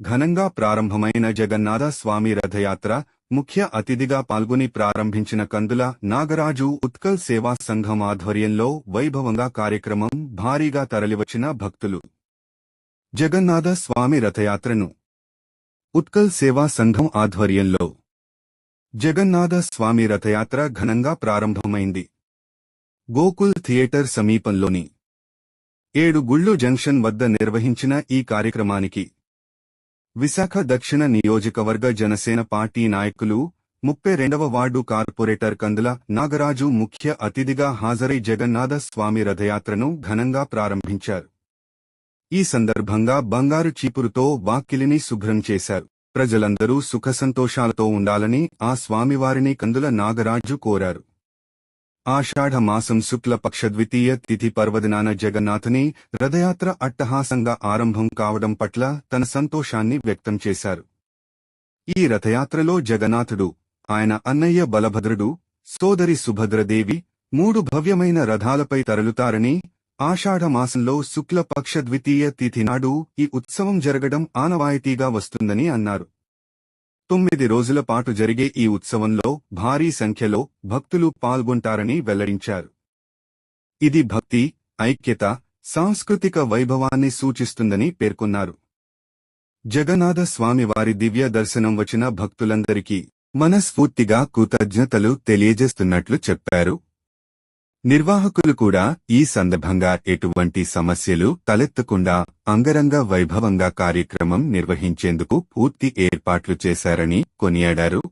ఘనంగా ప్రారంభమైన జగన్నాథ స్వామి రథయాత్ర ముఖ్య అతిథిగా పాల్గొని ప్రారంభించిన కందుల నాగరాజు ఉత్కల్ సేవా సంఘం ఆధ్వర్యంలో వైభవంగా కార్యక్రమం భారీగా తరలివచ్చిన భక్తులు. జగన్నాథ స్వామి రథయాత్రను ఉత్కల్ సేవా సంఘం ఆధ్వర్యంలో జగన్నాథ స్వామి రథయాత్ర ఘనంగా ప్రారంభమైంది. గోకుల్ థియేటర్ సమీపంలోని ఏడు గుళ్ళు జంక్షన్ వద్ద నిర్వహించిన ఈ కార్యక్రమానికి విశాఖ దక్షిణ నియోజకవర్గ జనసేన పార్టీ నాయకులు ముప్పై రెండవ వార్డు కార్పొరేటర్ కందుల నాగరాజు ముఖ్య అతిథిగా హాజరై జగన్నాథ స్వామి రథయాత్రను ఘనంగా ప్రారంభించారు. ఈ సందర్భంగా బంగారు చీపురుతో వాక్కిలిని శుభ్రం చేశారు. ప్రజలందరూ సుఖసంతోషాలతో ఉండాలని ఆ స్వామివారిని కందుల నాగరాజు కోరారు. ఆషాఢమాసం శుక్ల ద్వితీయ తిథి పర్వదినాన జగన్నాథుని రథయాత్ర అట్టహాసంగా ఆరంభం కావడం పట్ల తన సంతోషాన్ని వ్యక్తం చేశారు. ఈ రథయాత్రలో జగన్నాథుడు ఆయన అన్నయ్య బలభద్రుడు సోదరి సుభద్రదేవి మూడు భవ్యమైన రథాలపై తరలుతారని ఆషాఢమాసంలో శుక్లపక్ష శుక్ల ద్వితీయ తిథి నాడు ఈ ఉత్సవం జరగడం ఆనవాయితీగా వస్తుందని అన్నారు. తొమ్మిది రోజుల పాటు జరిగే ఈ ఉత్సవంలో భారీ సంఖ్యలో భక్తులు పాల్గొంటారని వెల్లడించారు. ఇది భక్తి ఐక్యత సాంస్కృతిక వైభవాన్ని సూచిస్తుందని పేర్కొన్నారు. జగన్నాథ స్వామివారి దివ్య దర్శనం వచ్చిన భక్తులందరికీ మనస్ఫూర్తిగా కృతజ్ఞతలు తెలియజేస్తున్నట్లు చెప్పారు. నిర్వాహకులు కూడా ఈ సందర్భంగా ఎటువంటి సమస్యలు తలెత్తకుండా అంగరంగ వైభవంగా కార్యక్రమం నిర్వహించేందుకు పూర్తి ఏర్పాట్లు చేశారని కొనియాడారు.